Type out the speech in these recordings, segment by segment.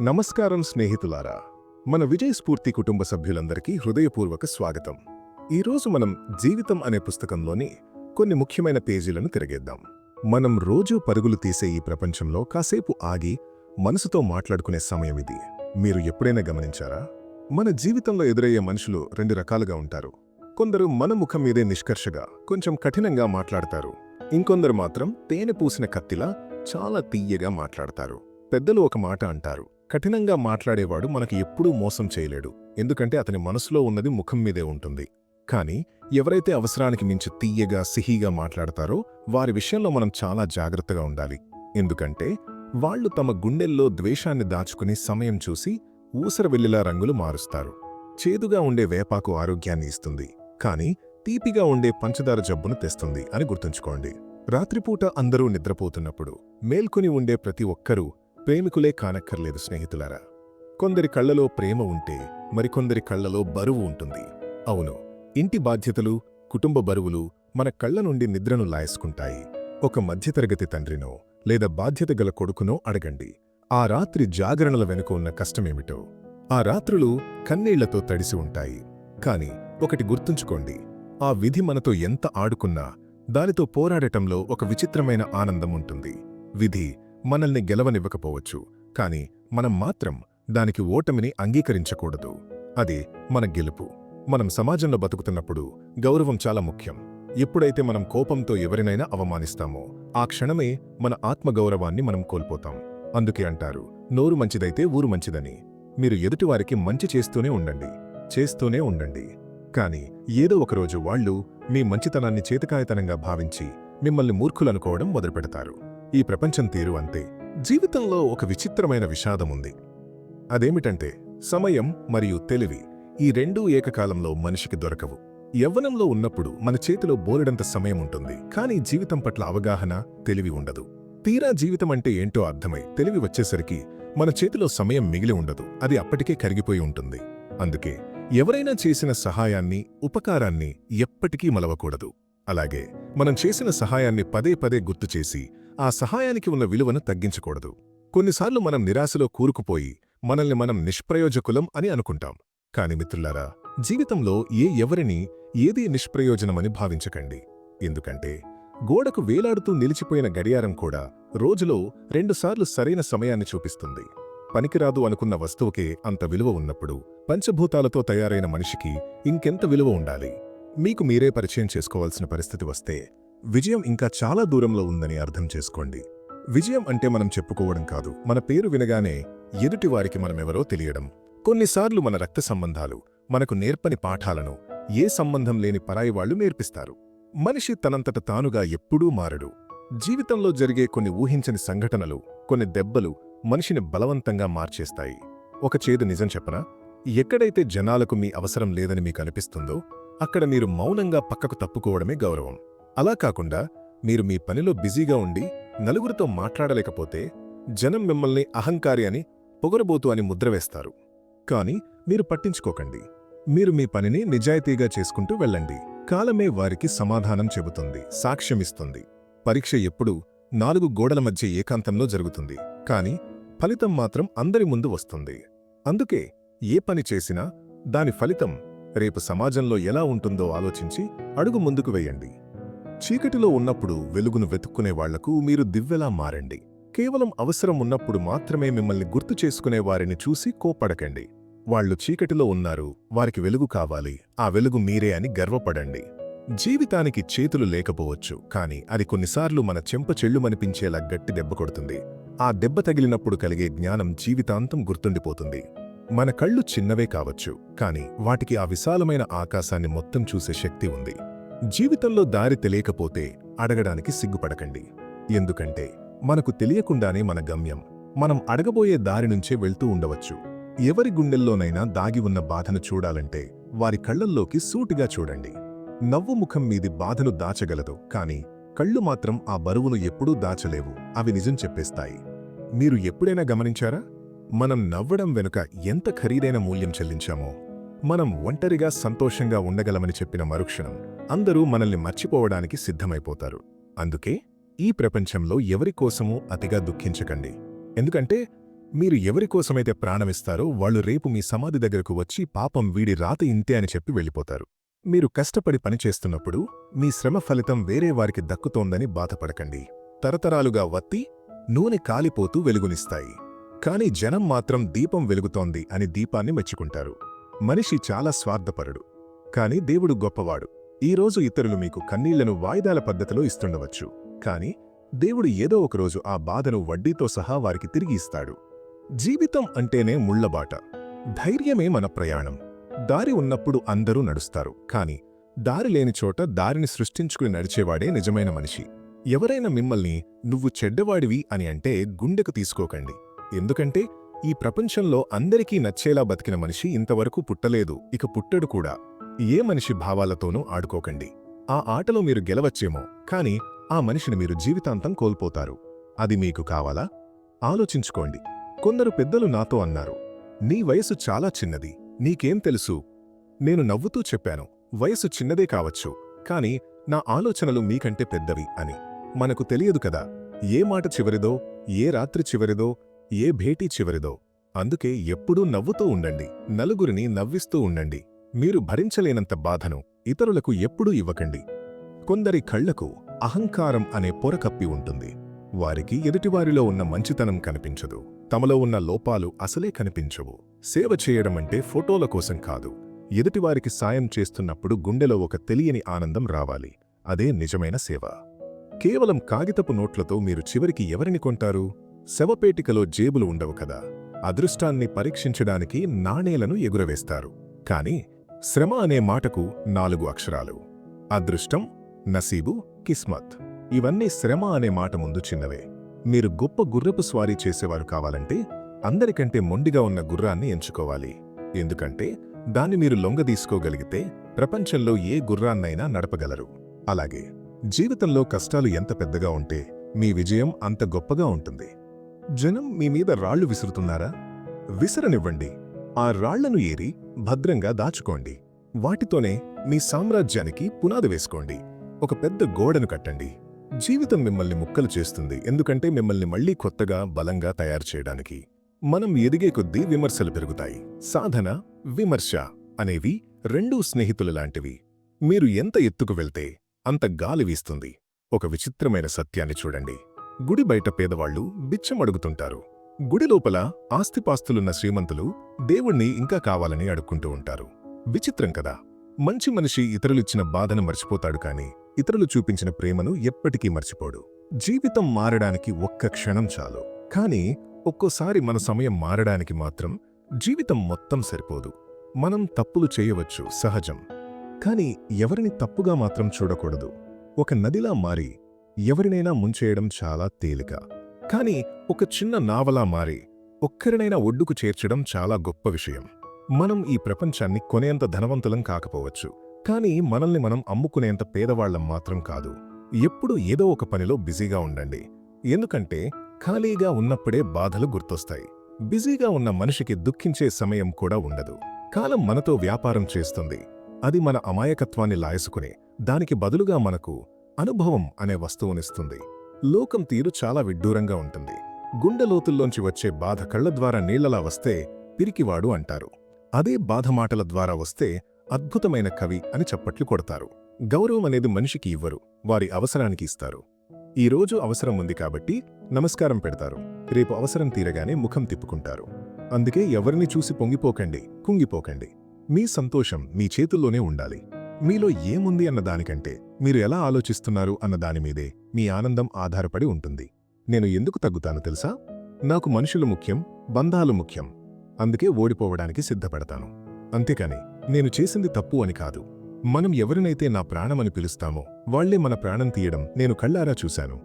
నమస్కారం స్నేహితులారా మన విజయ్ స్ఫూర్తి కుటుంబ సభ్యులందరికీ హృదయపూర్వక స్వాగతం. ఈరోజు మనం జీవితం అనే పుస్తకంలోని కొన్ని ముఖ్యమైన పేజీలను తిరగేద్దాం. మనం రోజూ పరుగులు తీసే ఈ ప్రపంచంలో కాసేపు ఆగి మనసుతో మాట్లాడుకునే సమయం ఇది. మీరు ఎప్పుడైనా గమనించారా? మన జీవితంలో ఎదురయ్యే మనుషులు రెండు రకాలుగా ఉంటారు. కొందరు మన ముఖం మీదే నిష్కర్షగా కొంచెం కఠినంగా మాట్లాడతారు. ఇంకొందరు మాత్రం తేనె పూసిన కత్తిలా చాలా తీయగా మాట్లాడతారు. పెద్దలు ఒక మాట అంటారు. కఠినంగా మాట్లాడేవాడు మనకి ఎప్పుడూ మోసం చేయలేడు. ఎందుకంటే అతని మనసులో ఉన్నది ముఖం మీదే ఉంటుంది. కానీ ఎవరైతే అవసరానికి మించి తీయగా సిహిగా మాట్లాడతారో వారి విషయంలో మనం చాలా జాగ్రత్తగా ఉండాలి. ఎందుకంటే వాళ్ళు తమ గుండెల్లో ద్వేషాన్ని దాచుకుని సమయం చూసి ఊసర వెల్లిలా రంగులు మారుస్తారు. చేదుగా ఉండే వేపాకు ఆరోగ్యాన్ని ఇస్తుంది. కానీ తీపిగా ఉండే పంచదార జబ్బును తెస్తుంది అని గుర్తుంచుకోండి. రాత్రిపూట అందరూ నిద్రపోతున్నప్పుడు మేల్కొని ఉండే ప్రతి ఒక్కరూ ప్రేమికులే కానక్కర్లేదు స్నేహితులారా. కొందరి కళ్ళలో ప్రేమ ఉంటే మరికొందరి కళ్ళలో బరువు ఉంటుంది. అవును ఇంటి బాధ్యతలు కుటుంబ బరువులు మన కళ్ళ నుండి నిద్రను లాయసుకుంటాయి. ఒక మధ్యతరగతి తండ్రినో లేదా బాధ్యత గల కొడుకునో అడగండి. ఆ రాత్రి జాగరణల వెనుక ఉన్న కష్టమేమిటో. ఆ రాత్రులు కన్నీళ్ళతో తడిసి ఉంటాయి. కాని ఒకటి గుర్తుంచుకోండి ఆ విధి మనతో ఎంత ఆడుకున్నా దానితో పోరాడటంలో ఒక విచిత్రమైన ఆనందం ఉంటుంది. విధి మనల్ని గెలవనివ్వకపోవచ్చు కాని మనం మాత్రం దానికి ఓటమిని అంగీకరించకూడదు. అది మన గెలుపు. మనం సమాజంలో బతుకుతున్నప్పుడు గౌరవం చాలా ముఖ్యం. ఎప్పుడైతే మనం కోపంతో ఎవరినైనా అవమానిస్తామో ఆ క్షణమే మన ఆత్మగౌరవాన్ని మనం కోల్పోతాం. అందుకే అంటారు నోరు మంచిదైతే ఊరు మంచిదని. మీరు ఎదుటివారికి మంచి చేస్తూనే ఉండండి. చేస్తూనే ఉండండి. కాని ఏదో ఒకరోజు వాళ్ళు మీ మంచితనాన్ని చేతకాయతనంగా భావించి మిమ్మల్ని మూర్ఖులనుకోవడం మొదలుపెడతారు. ఈ ప్రపంచం తీరు అంతే. జీవితంలో ఒక విచిత్రమైన విషాదముంది. అదేమిటంటే సమయం మరియు తెలివి ఈ రెండూ ఏకకాలంలో మనిషికి దొరకవు. యవ్వనంలో ఉన్నప్పుడు మన చేతిలో బోలెడంత సమయం ఉంటుంది. కానీ జీవితం పట్ల అవగాహన తెలివి ఉండదు. తీరా జీవితం అంటే ఏంటో అర్థమై తెలివి వచ్చేసరికి మన చేతిలో సమయం మిగిలి ఉండదు. అది అప్పటికే కరిగిపోయి ఉంటుంది. అందుకే ఎవరైనా చేసిన సహాయాన్ని ఉపకారాన్ని ఎప్పటికీ మలవకూడదు. అలాగే మనం చేసిన సహాయాన్ని పదే పదే గుర్తు చేసి ఆ సహాయానికి ఉన్న విలువను తగ్గించకూడదు. కొన్నిసార్లు మనం నిరాశలో కూరుకుపోయి మనల్ని మనం నిష్ప్రయోజకులం అని అనుకుంటాం. కాని మిత్రులారా జీవితంలో ఏ ఎవరిని ఏదీ నిష్ప్రయోజనమని భావించకండి. ఎందుకంటే గోడకు వేలాడుతూ నిలిచిపోయిన గడియారం కూడా రోజులో రెండుసార్లు సరైన సమయాన్ని చూపిస్తుంది. పనికిరాదు అనుకున్న వస్తువుకే అంత విలువ ఉన్నప్పుడు పంచభూతాలతో తయారైన మనిషికి ఇంకెంత విలువ ఉండాలి? మీకు మీరే పరిచయం చేసుకోవాల్సిన పరిస్థితి వస్తే విజయం ఇంకా చాలా దూరంలో ఉందని అర్థం చేసుకోండి. విజయం అంటే మనం చెప్పుకోవడం కాదు మన పేరు వినగానే ఎదుటివారికి మనమెవరో తెలియడం. కొన్నిసార్లు మన రక్త సంబంధాలు మనకు నేర్పని పాఠాలను ఏ సంబంధం లేని పరాయి వాళ్ళు నేర్పిస్తారు. మనిషి తనంతట తానుగా ఎప్పుడూ మారడు. జీవితంలో జరిగే కొన్ని ఊహించని సంఘటనలు కొన్ని దెబ్బలు మనిషిని బలవంతంగా మార్చేస్తాయి. ఒక చేదు నిజం చెప్పనా? ఎక్కడైతే జనాలకు మీ అవసరం లేదని మీకు అనిపిస్తుందో అక్కడ మీరు మౌనంగా పక్కకు తప్పుకోవడమే గౌరవం. అలా కాకుండా మీరు మీ పనిలో బిజీగా ఉండి నలుగురితో మాట్లాడలేకపోతే జనం మిమ్మల్ని అహంకారి అని పొగరబోతు అని ముద్ర వేస్తారు. కాని మీరు పట్టించుకోకండి. మీరు మీ పనిని నిజాయితీగా చేసుకుంటూ వెళ్ళండి. కాలమే వారికి సమాధానం చెబుతుంది సాక్ష్యమిస్తుంది. పరీక్ష ఎప్పుడూ నాలుగు గోడల మధ్య ఏకాంతంలో జరుగుతుంది. కాని ఫలితం మాత్రం అందరి ముందు వస్తుంది. అందుకే ఏ పని చేసినా దాని ఫలితం రేపు సమాజంలో ఎలా ఉంటుందో ఆలోచించి అడుగు ముందుకు వేయండి. చీకటిలో ఉన్నప్పుడు వెలుగును వెతుక్కునే వాళ్ళకు మీరు దివ్వెలా మారండి. కేవలం అవసరం ఉన్నప్పుడు మాత్రమే మిమ్మల్ని గుర్తు చేసుకునే వారిని చూసి కోపడకండి వాళ్ళు చీకటిలో ఉన్నారు వారికి వెలుగు కావాలి ఆ వెలుగు మీరే అని గర్వపడండి. జీవితానికి చేతులు లేకపోవచ్చు కాని అది కొన్నిసార్లు మన చెంప చెళ్ళుమనిపించేలా గట్టి దెబ్బ కొడుతుంది. ఆ దెబ్బ తగిలినప్పుడు కలిగే జ్ఞానం జీవితాంతం గుర్తుండిపోతుంది. మన కళ్ళు చిన్నవే కావచ్చు కాని వాటికి ఆ విశాలమైన ఆకాశాన్ని మొత్తం చూసే శక్తి ఉంది. జీవితంలో దారి తెలియకపోతే అడగడానికి సిగ్గుపడకండి. ఎందుకంటే మనకు తెలియకుండానే మన గమ్యం మనం అడగబోయే దారి నుంచే వెళ్తూ ఉండవచ్చు. ఎవరి గుండెల్లోనైనా దాగి ఉన్న బాధను చూడాలంటే వారి కళ్ళల్లోకి సూటిగా చూడండి. నవ్వు ముఖం మీది బాధను దాచగలదు కాని కళ్ళు మాత్రం ఆ బరువును ఎప్పుడూ దాచలేవు అవి నిజం చెప్పేస్తాయి. మీరు ఎప్పుడైనా గమనించారా? మనం నవ్వడం వెనుక ఎంత ఖరీదైన మూల్యం చెల్లించామో. మనం ఒంటరిగా సంతోషంగా ఉండగలమని చెప్పిన మరుక్షణం. అందరూ మనల్ని మర్చిపోవడానికి సిద్ధమైపోతారు. అందుకే ఈ ప్రపంచంలో ఎవరికోసమూ అతిగా దుఃఖించకండి. ఎందుకంటే మీరు ఎవరికోసమైతే ప్రాణమిస్తారో వాళ్ళు రేపు మీ సమాధి దగ్గరకు వచ్చి పాపం వీడి రాత ఇంతే అని చెప్పి వెళ్ళిపోతారు. మీరు కష్టపడి పనిచేస్తున్నప్పుడు మీ శ్రమ ఫలితం వేరే వారికి దక్కుతోందని బాధపడకండి. తరతరాలుగా వత్తి నూనె కాలిపోతూ వెలుగునిస్తాయి. కాని జనం మాత్రం దీపం వెలుగుతోంది అని దీపాన్ని మెచ్చుకుంటారు. మనిషి చాలా స్వార్థపరుడు. కాని దేవుడు గొప్పవాడు. ఈరోజు ఇతరులు మీకు కన్నీళ్ళను వాయిదాల పద్ధతిలో ఇస్తుండవచ్చు. కాని దేవుడు ఏదో ఒకరోజు ఆ బాధను వడ్డీతో సహా వారికి తిరిగి ఇస్తాడు. జీవితం అంటేనే ముళ్ళబాట ధైర్యమే మన ప్రయాణం. దారి ఉన్నప్పుడు అందరూ నడుస్తారు. కాని దారి లేని చోట దారిని సృష్టించుకుని నడిచేవాడే నిజమైన మనిషి. ఎవరైనా మిమ్మల్ని నువ్వు చెడ్డవాడివి అని అంటే గుండెకు తీసుకోకండి. ఎందుకంటే ఈ ప్రపంచంలో అందరికీ నచ్చేలా బతికిన మనిషి ఇంతవరకు పుట్టలేదు. ఇక పుట్టడు కూడా. ఏ మనిషి భావాలతోనూ ఆడుకోకండి. ఆ ఆటలో మీరు గెలవచ్చేమో కాని ఆ మనిషిని మీరు జీవితాంతం కోల్పోతారు. అది మీకు కావాలా? ఆలోచించుకోండి. కొందరు పెద్దలు నాతో అన్నారు నీ వయసు చాలా చిన్నది నీకేం తెలుసు? నేను నవ్వుతూ చెప్పాను వయసు చిన్నదే కావచ్చు కాని నా ఆలోచనలు మీకంటే పెద్దవి అని. మనకు తెలియదు కదా ఏ మాట చివరిదో ఏ రాత్రి చివరిదో ఏ భేటీ చివరిదో. అందుకే ఎప్పుడూ నవ్వుతూ ఉండండి నలుగురిని నవ్విస్తూ ఉండండి. మీరు భరించలేనంత బాధను ఇతరులకు ఎప్పుడూ ఇవ్వకండి. కొందరి కళ్ళకు అహంకారం అనే పొర కప్పి ఉంటుంది. వారికి ఎదుటివారిలో ఉన్న మంచితనం కనిపించదు. తమలో ఉన్న లోపాలు అసలే కనిపించవు. సేవ చేయడమంటే ఫోటోల కోసం కాదు. ఎదుటివారికి సాయం చేస్తున్నప్పుడు గుండెలో ఒక తెలియని ఆనందం రావాలి. అదే నిజమైన సేవ. కేవలం కాగితపు నోట్లతో మీరు చివరికి ఎవరిని కొంటారు? శవపేటికలో జేబులు ఉండవు కదా. అదృష్టాన్ని పరీక్షించడానికి నాణేలను ఎగురవేస్తారు. కాని శ్రమ అనే మాటకు నాలుగు అక్షరాలు. అదృష్టం నసీబు కిస్మత్. ఇవన్నీ శ్రమ అనే మాట ముందు చిన్నవే. మీరు గొప్ప గుర్రపు స్వారీ చేసేవారు కావాలంటే అందరికంటే మొండిగా ఉన్న గుర్రాన్ని ఎంచుకోవాలి. ఎందుకంటే దాన్ని మీరు లొంగదీసుకోగలిగితే ప్రపంచంలో ఏ గుర్రాన్నైనా నడపగలరు. అలాగే జీవితంలో కష్టాలు ఎంత పెద్దగా ఉంటే మీ విజయం అంత గొప్పగా ఉంటుంది. జనం మీ మీద రాళ్ళు విసురుతున్నారా? విసరనివ్వండి. ఆ రాళ్ళను ఏరి భద్రంగా దాచుకోండి. వాటితోనే మీ సామ్రాజ్యానికి పునాది వేసుకోండి. ఒక పెద్ద గోడను కట్టండి. జీవితం మిమ్మల్ని ముక్కలు చేస్తుంది. ఎందుకంటే మిమ్మల్ని మళ్ళీ కొత్తగా బలంగా తయారు చేయడానికి. మనం ఎదిగే కొద్దీ విమర్శలు పెరుగుతాయి. సాధన విమర్శ అనేవి రెండూ స్నేహితులు లాంటివి. మీరు ఎంత ఎత్తుకు వెళ్తే అంత గాలి వీస్తుంది. ఒక విచిత్రమైన సత్యాన్ని చూడండి. గుడి బయట పేదవాళ్ళు బిచ్చమడుగుతుంటారు. గుడి లోపల ఆస్తిపాస్తులున్న శ్రీమంతులు దేవుణ్ణి ఇంకా కావాలని అడుక్కుంటూ ఉంటారు. విచిత్రం కదా! మంచి మనిషి ఇతరులిచ్చిన బాధను మర్చిపోతాడు కాని ఇతరులు చూపించిన ప్రేమను ఎప్పటికీ మర్చిపోడు. జీవితం మారడానికి ఒక్క క్షణం చాలు. కాని ఒక్కోసారి మన సమయం మారడానికి మాత్రం జీవితం మొత్తం సరిపోదు. మనం తప్పులు చేయవచ్చు సహజం. కాని ఎవరిని తప్పుగా మాత్రం చూడకూడదు. ఒక నదిలా మారి ఎవరినైనా ముంచేయడం చాలా తేలిక. కాని ఒక చిన్న నావలా మారి ఒక్కరినైనా ఒడ్డుకు చేర్చడం చాలా గొప్ప విషయం. మనం ఈ ప్రపంచాన్ని కొనేంత ధనవంతులం కాకపోవచ్చు. కానీ మనల్ని మనం అమ్ముకునేంత పేదవాళ్ళం మాత్రం కాదు. ఎప్పుడూ ఏదో ఒక పనిలో బిజీగా ఉండండి. ఎందుకంటే ఖాళీగా ఉన్నప్పుడే బాధలు గుర్తొస్తాయి. బిజీగా ఉన్న మనిషికి దుఃఖించే సమయం కూడా ఉండదు. కాలం మనతో వ్యాపారం చేస్తుంది. అది మన అమాయకత్వాన్ని లాయసుకుని దానికి బదులుగా మనకు అనుభవం అనే వస్తువునిస్తుంది. లోకం తీరు చాలా విడ్డూరంగా ఉంటుంది. గుండెలోతుల్లోంచి వచ్చే బాధ కళ్ళ ద్వారా నీళ్ళలా వస్తే పిరికివాడు అంటారు. అదే బాధ మాటల ద్వారా వస్తే అద్భుతమైన కవి అని చప్పట్లు కొడతారు. గౌరవం అనేది మనిషికి ఇవ్వరు వారి అవసరానికి ఇస్తారు. ఈ రోజు అవసరం ఉంది కాబట్టి నమస్కారం పెడతారు. రేపు అవసరం తీరగానే ముఖం తిప్పుకుంటారు. అందుకే ఎవరిని చూసి పొంగిపోకండి కుంగిపోకండి. మీ సంతోషం మీ చేతుల్లోనే ఉండాలి. మీలో ఏముంది అన్న దానికంటే మీరు ఎలా ఆలోచిస్తున్నారు అన్న దానిమీదే మీ ఆనందం ఆధారపడి ఉంటుంది. నేను ఎందుకు తగ్గుతాను తెలుసా? నాకు మనుషులు ముఖ్యం బంధాలు ముఖ్యం. అందుకే ఓడిపోవడానికి సిద్ధపడతాను. అంతేకాని నేను చేసింది తప్పు అని కాదు. మనం ఎవరినైతే నా ప్రాణమని పిలుస్తామో వాళ్ళే మన ప్రాణం తీయడం నేను కళ్ళారా చూశాను.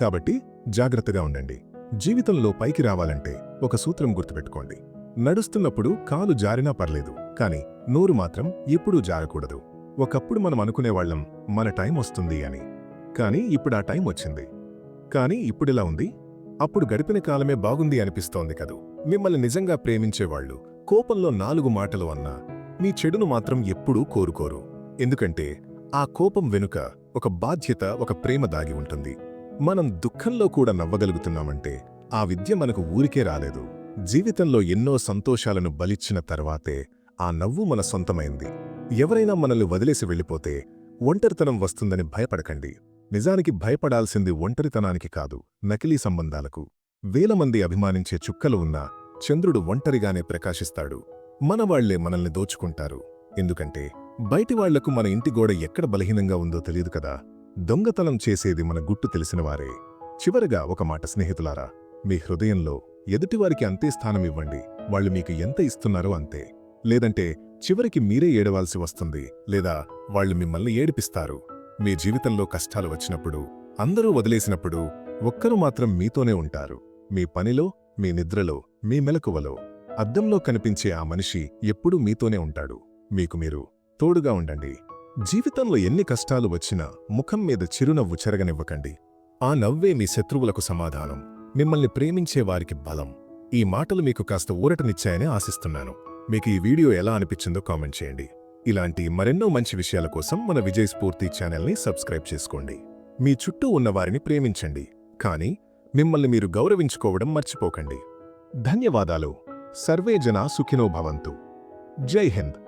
కాబట్టి జాగ్రత్తగా ఉండండి. జీవితంలో పైకి రావాలంటే ఒక సూత్రం గుర్తుపెట్టుకోండి. నడుస్తున్నప్పుడు కాలు జారినా పర్లేదు కాని నోరు మాత్రం ఎప్పుడూ జారకూడదు. ఒకప్పుడు మనం అనుకునేవాళ్ళం మన టైం వస్తుంది అని. కాని ఇప్పుడు ఆ టైం వచ్చింది. కాని ఇప్పుడిలా ఉంది. అప్పుడు గడిపిన కాలమే బాగుంది అనిపిస్తోంది కదూ. మిమ్మల్ని నిజంగా ప్రేమించేవాళ్ళు కోపంలో నాలుగు మాటలు అన్నా మీ చెడును మాత్రం ఎప్పుడూ కోరుకోరు. ఎందుకంటే ఆ కోపం వెనుక ఒక బాధ్యత ఒక ప్రేమ దాగి ఉంటుంది. మనం దుఃఖంలో కూడా నవ్వగలుగుతున్నామంటే ఆ విద్య మనకు ఊరికే రాలేదు. జీవితంలో ఎన్నో సంతోషాలను బలిచ్చిన తర్వాతే ఆ నవ్వు మన సొంతమైంది. ఎవరైనా మనల్ని వదిలేసి వెళ్ళిపోతే ఒంటరితనం వస్తుందని భయపడకండి. నిజానికి భయపడాల్సింది ఒంటరితనానికి కాదు నకిలీ సంబంధాలకు. వేల మంది అభిమానించే చుక్కలు ఉన్నా చంద్రుడు ఒంటరిగానే ప్రకాశిస్తాడు. మనవాళ్ళే మనల్ని దోచుకుంటారు. ఎందుకంటే బయటివాళ్ళకు మన ఇంటి గోడ ఎక్కడ బలహీనంగా ఉందో తెలియదు కదా. దొంగతనం చేసేది మన గుట్టు తెలిసినవారే చివరగా ఒక మాట స్నేహితులారా మీ హృదయంలో ఎదుటివారికి అంతే స్థానం ఇవ్వండి. వాళ్ళు మీకు ఎంత ఇస్తున్నారో అంతే. లేదంటే చివరికి మీరే ఏడవాల్సి వస్తుంది లేదా వాళ్ళు మిమ్మల్ని ఏడిపిస్తారు. మీ జీవితంలో కష్టాలు వచ్చినప్పుడు అందరూ వదిలేసినప్పుడు ఒక్కరు మాత్రం మీతోనే ఉంటారు. మీ పనిలో మీ నిద్రలో మీ మెలకువలో అద్దంలో కనిపించే ఆ మనిషి ఎప్పుడూ మీతోనే ఉంటాడు. మీకు మీరు తోడుగా ఉండండి. జీవితంలో ఎన్ని కష్టాలు వచ్చినా ముఖం మీద చిరునవ్వు చెరగనివ్వకండి. ఆ నవ్వే మీ శత్రువులకు సమాధానం. మిమ్మల్ని ప్రేమించే వారికి బలం. ఈ మాటలు మీకు కాస్త ఊరటనిచ్చాయని ఆశిస్తున్నాను. మీకు ఈ వీడియో ఎలా అనిపించిందో కామెంట్ చేయండి. ఇలాంటి మరెన్నో మంచి విషయాల కోసం మన విజయ్ స్ఫూర్తి ఛానల్ని సబ్స్క్రైబ్ చేసుకోండి. మీ చుట్టూ ఉన్న వారిని ప్రేమించండి. కానీ మిమ్మల్ని మీరు గౌరవించుకోవడం మర్చిపోకండి. ధన్యవాదాలు. సర్వే జనా సుఖినో భవంతు. జై హింద్.